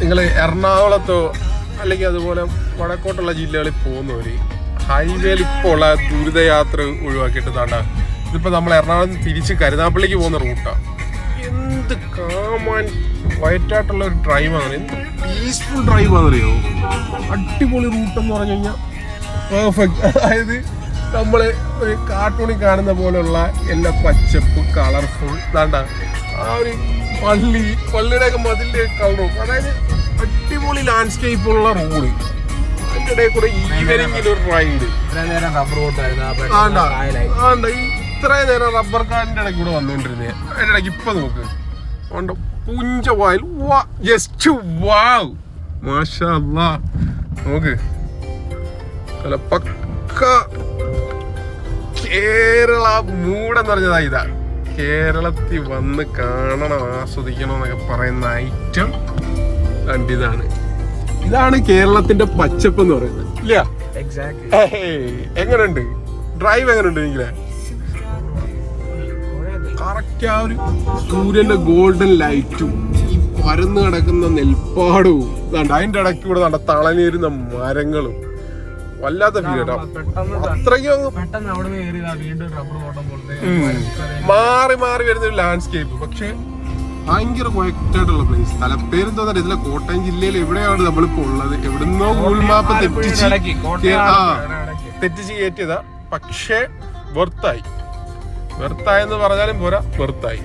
നിങ്ങൾ എറണാകുളത്തോ അല്ലെങ്കിൽ അതുപോലെ വടക്കോട്ടുള്ള ജില്ലകളിൽ പോകുന്നവര് ഹൈവേയിൽ ഇപ്പോൾ ഉള്ള ദുരിതയാത്ര ഒഴിവാക്കിയിട്ട് താണ്ട ഇതിപ്പോ നമ്മൾ എറണാകുളം തിരിച്ച് കരുനാപ്പള്ളിക്ക് പോകുന്ന റൂട്ടാണ് എന്ത് കാമാൻ വയറ്റായിട്ടുള്ള ഒരു ഡ്രൈവാണ് എന്ത് പീസ്ഫുൾ ഡ്രൈവാണെന്നറിയോ അടിപൊളി റൂട്ടെന്ന് പറഞ്ഞു കഴിഞ്ഞാൽ പെർഫെക്റ്റ് അതായത് നമ്മൾ ഒരു കാർട്ടൂണിൽ കാണുന്ന പോലെയുള്ള എല്ലാ പച്ചപ്പ് കളർഫുൾ ഇതാണ്ട ആ ഒരു പള്ളി പള്ളിയുടെ ഒക്കെ മതിലിന്റെ കളറും അതായത് അടിപൊളി ലാൻഡ്സ്കേപ്പ് ഉള്ള റോഡ് അതിന്റെ ഇടയിൽ കൂടെ ഈവനിങ്ങിൽ ഒരു റൈഡ് ആണ്ട ഇത്രയും നേരം റബ്ബർ കാടിന്റെ ഇടയ്ക്ക് കൂടെ വന്നുകൊണ്ടിരുന്നത് അതിന്റെ ഇടയ്ക്ക് ഇപ്പം നോക്ക്. ഉണ്ട് പുഞ്ച വായിൽ. ജസ്റ്റ് വാവ് മാഷാ നോക്ക്. അല്ല പക്ക കേരള മൂടെന്ന് പറഞ്ഞതാ ഇതാ. കേരളത്തിൽ വന്ന് കാണണം ആസ്വദിക്കണം എന്നൊക്കെ പറയുന്ന ഐറ്റം കണ്ടിതാണ് ഇതാണ്. കേരളത്തിന്റെ പച്ചപ്പ് എന്ന് പറയുന്നത്. ഇല്ല? എങ്ങനെയുണ്ട് ഡ്രൈവ് എങ്ങനെയുണ്ട് നിങ്ങളെ കറക്റ്റ് ആ ഒരു സൂര്യന്റെ ഗോൾഡൻ ലൈറ്റും ഈ പരന്ന് കിടക്കുന്ന നെൽപ്പാടവും അതിന്റെ ഇടയ്ക്ക് കൂടെ നട തളനേരുന്ന മരങ്ങളും. വല്ലാത്ത ഫീൽ കേട്ടോ. അത്രയ്ക്കും മാറി മാറി വരുന്ന ഒരു ലാൻഡ്സ്കേപ്പ് പക്ഷെ ഭയങ്കര ആയിട്ടുള്ള പ്ലേസ് തലപ്പേരും തോന്നാറ് ഇതിലെ കോട്ടയം ജില്ലയിൽ എവിടെയാണ് നമ്മളിപ്പോ ഉള്ളത്? എവിടുന്നോ ഗൂഗിൾ മാപ്പ് തെറ്റിച്ച്. തെറ്റിച്ച് കയറ്റിയതാ. പക്ഷേ വെർത്തായി വെർത്തായെന്ന് പറഞ്ഞാലും പോരാ വെർത്തായി